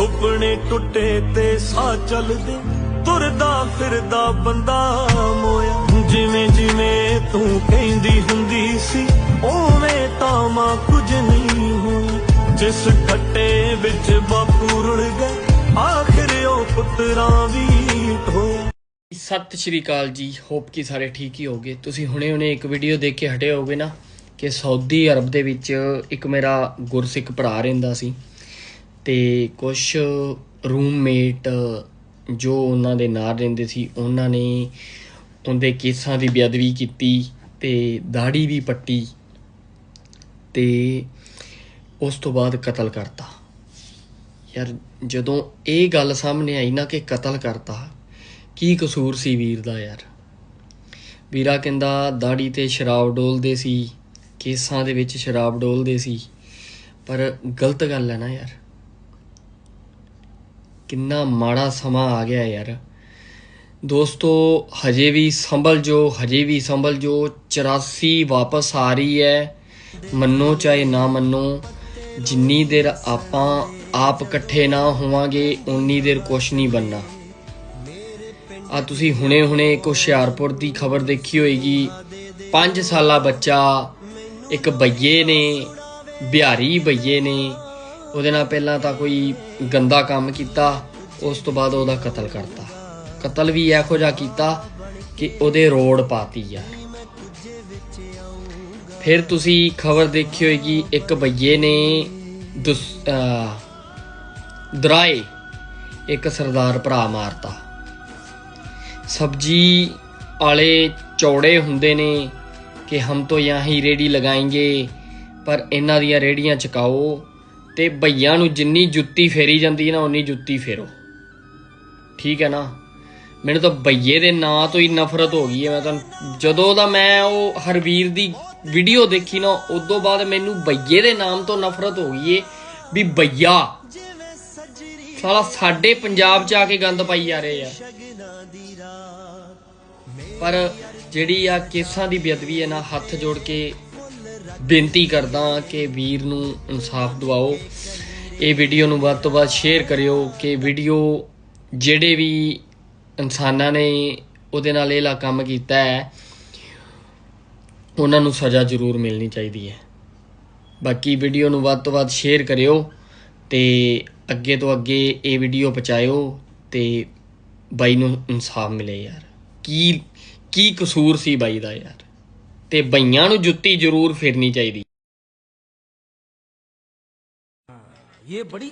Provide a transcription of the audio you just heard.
ਸੁਪਨੇ ਟੁੱਟੇ ਤੇ ਸਾਹ ਚੱਲਦੇ, ਤੁਰਦਾ ਫਿਰਦਾ ਬੰਦਾ ਮੋਇਆ। ਜਿਵੇਂ ਜਿਵੇਂ ਤੂੰ ਕਹਿੰਦੀ ਹੁੰਦੀ ਸੀ, ਉਵੇਂ ਤਾਂ ਮਾਂ ਕੁਝ ਨਹੀਂ ਹੋਇਆ। ਜਿਸ ਖੱਟੇ ਵਿੱਚ ਬਾਪੂ ਰੁੜ ਗਿਆ ਆਖਰ ਉਹ ਪੁੱਤਰਾਂ ਵੀ ਹੋਇਆ ਸਤਿ ਸ਼੍ਰੀ ਅਕਾਲ ਜੀ, ਹੋਪ ਕਿ ਸਾਰੇ ਠੀਕ ਹੀ ਹੋਗੇ ਤੁਸੀਂ ਹੁਣੇ ਹੁਣੇ ਇੱਕ ਵੀਡੀਓ ਦੇਖ ਕੇ ਹਟੇ ਹੋਗੇ ਨਾ ਕਿ ਸਾਊਦੀ ਅਰਬ ਦੇ ਵਿੱਚ ਇੱਕ ਮੇਰਾ ਗੁਰਸਿੱਖ ਭਰਾ ਰਹਿੰਦਾ ਸੀ। ਤੇ ਕੁਝ ਰੂਮਮੇਟ ਜੋ ਉਹਨਾਂ ਦੇ ਨਾਲ ਰਹਿੰਦੇ ਸੀ, ਉਹਨਾਂ ਨੇ ਉਹਦੇ ਕੇਸਾਂ ਦੀ ਬੇਅਦਬੀ ਕੀਤੀ ਤੇ ਦਾੜੀ ਵੀ ਪੱਟੀ ਤੇ ਉਸ ਤੋਂ ਬਾਅਦ ਕਤਲ ਕਰਤਾ। ਯਾਰ ਜਦੋਂ ਇਹ ਗੱਲ ਸਾਹਮਣੇ ਆਈ ਨਾ ਕਿ ਕਤਲ ਕਰਤਾ, ਕੀ ਕਸੂਰ ਸੀ ਵੀਰ ਦਾ ਯਾਰ? ਵੀਰਾ ਕਹਿੰਦਾ ਦਾੜੀ ਤੇ ਸ਼ਰਾਬ ਡੋਲਦੇ ਸੀ, ਕੇਸਾਂ ਦੇ ਵਿੱਚ ਸ਼ਰਾਬ ਡੋਲਦੇ ਸੀ, ਪਰ ਗਲਤ ਗੱਲ ਹੈ ਨਾ ਯਾਰ। ਕਿੰਨਾ ਮਾੜਾ ਸਮਾਂ ਆ ਗਿਆ ਯਾਰ। ਦੋਸਤੋ, ਹਜੇ ਵੀ ਸੰਭਲ ਜੋ, ਹਜੇ ਵੀ ਸੰਭਲ ਜੋ 84 ਵਾਪਸ ਆ ਰਹੀ ਹੈ। ਮੰਨੋ ਚਾਹੇ ਨਾ ਮੰਨੋ, ਜਿੰਨੀ ਦੇਰ ਆਪਾਂ ਆਪ ਇਕੱਠੇ ਨਾ ਹੋਵਾਂਗੇ ਉਨੀ ਦੇਰ ਕੁਛ ਨਹੀਂ ਬੰਨਾ ਆ ਤੁਸੀਂ ਹੁਣੇ ਹੁਣੇ ਇੱਕ ਹੁਸ਼ਿਆਰਪੁਰ ਦੀ ਖਬਰ ਦੇਖੀ ਹੋਏਗੀ। 5 ਸਾਲਾ ਬੱਚਾ, ਇੱਕ ਬਈਏ ਨੇ, ਬਿਹਾਰੀ ਬਈਏ ਨੇ ਉਹਦੇ ਨਾਲ ਪਹਿਲਾਂ ਤਾਂ ਕੋਈ ਗੰਦਾ ਕੰਮ ਕੀਤਾ, ਉਸ ਤੋਂ ਬਾਅਦ ਉਹਦਾ ਕਤਲ ਕਰਤਾ। ਕਤਲ ਵੀ ਇਹੋ ਜਿਹਾ ਕੀਤਾ ਕਿ ਉਹਦੇ ਰੋੜ ਪਾਤੀ ਯਾਰ। ਫਿਰ ਤੁਸੀਂ ਖਬਰ ਦੇਖੀ ਹੋਏਗੀ, ਇੱਕ ਬਈਏ ਨੇ ਦਰਾਏ ਇੱਕ ਸਰਦਾਰ ਭਰਾ ਮਾਰਤਾ। ਸਬਜੀ ਵਾਲੇ ਚੌੜੇ ਹੁੰਦੇ ਨੇ ਕਿ ਹਮ ਤੋਂ ਯਾਹੀ ਹੀ ਰੇੜੀ ਲਗਾਏਂਗੇ, ਪਰ ਇਹਨਾਂ ਦੀਆਂ ਰੇੜੀਆਂ ਚਕਾਓ ਤੇ ਭਈਆਂ ਨੂੰ ਜਿੰਨੀ ਜੁੱਤੀ ਫੇਰੀ ਜਾਂਦੀ ਹੈ ਨਾ ਉਨੀ ਜੁੱਤੀ ਫੇਰੋ। ਠੀਕ ਹੈ ਨਾ? ਮੈਨੂੰ ਤਾਂ ਭਈਏ ਦੇ ਨਾਂ ਤੋਂ ਹੀ ਨਫ਼ਰਤ ਹੋ ਗਈ ਹੈ। ਮੈਂ ਤਾਂ ਜਦੋਂ ਦਾ ਮੈਂ ਉਹ ਹਰਵੀਰ ਦੀ ਵੀਡੀਓ ਦੇਖੀ ਨਾ, ਉਦੋਂ ਬਾਅਦ ਮੈਨੂੰ ਭਈਏ ਦੇ ਨਾਮ ਤੋਂ ਨਫ਼ਰਤ ਹੋ ਗਈ ਏ ਵੀ ਭਈਆ। ਸਾਲਾ ਸਾਡੇ ਪੰਜਾਬ 'ਚ ਆ ਕੇ ਗੰਦ ਪਾਈ ਜਾ ਰਹੇ ਆ। ਪਰ ਜਿਹੜੀ ਆ ਕੇਸਾਂ ਦੀ ਬੇਅਦਬੀ ਹੈ ਨਾ, ਹੱਥ ਜੋੜ ਕੇ ਬੇਨਤੀ ਕਰਦਾ ਕਿ ਵੀਰ ਨੂੰ ਇਨਸਾਫ ਦਿਵਾਓ। ਇਹ ਵੀਡੀਓ ਨੂੰ ਵੱਧ ਤੋਂ ਵੱਧ ਸ਼ੇਅਰ ਕਰਿਓ ਕਿ ਵੀਡੀਓ ਜਿਹੜੇ ਵੀ ਇਨਸਾਨਾਂ ਨੇ ਉਹਦੇ ਨਾਲ ਇਹ ਲਾ ਕੰਮ ਕੀਤਾ ਹੈ, ਉਹਨਾਂ ਨੂੰ ਸਜ਼ਾ ਜ਼ਰੂਰ ਮਿਲਣੀ ਚਾਹੀਦੀ ਹੈ। ਬਾਕੀ ਵੀਡੀਓ ਨੂੰ ਵੱਧ ਤੋਂ ਵੱਧ ਸ਼ੇਅਰ ਕਰਿਓ ਤੇ ਅੱਗੇ ਤੋਂ ਅੱਗੇ ਇਹ ਵੀਡੀਓ ਪਹੁੰਚਾਇਓ ਤੇ ਬਾਈ ਨੂੰ ਇਨਸਾਫ ਮਿਲੇ ਯਾਰ। ਕੀ ਕੀ ਕਸੂਰ ਸੀ ਬਾਈ ਦਾ ਯਾਰ? ਤੇ ਬਈਆਂ ਨੂੰ ਜੁੱਤੀ ਜ਼ਰੂਰ ਫੇਰਨੀ ਚਾਹੀਦੀ। ਇਹ ਬੜੀ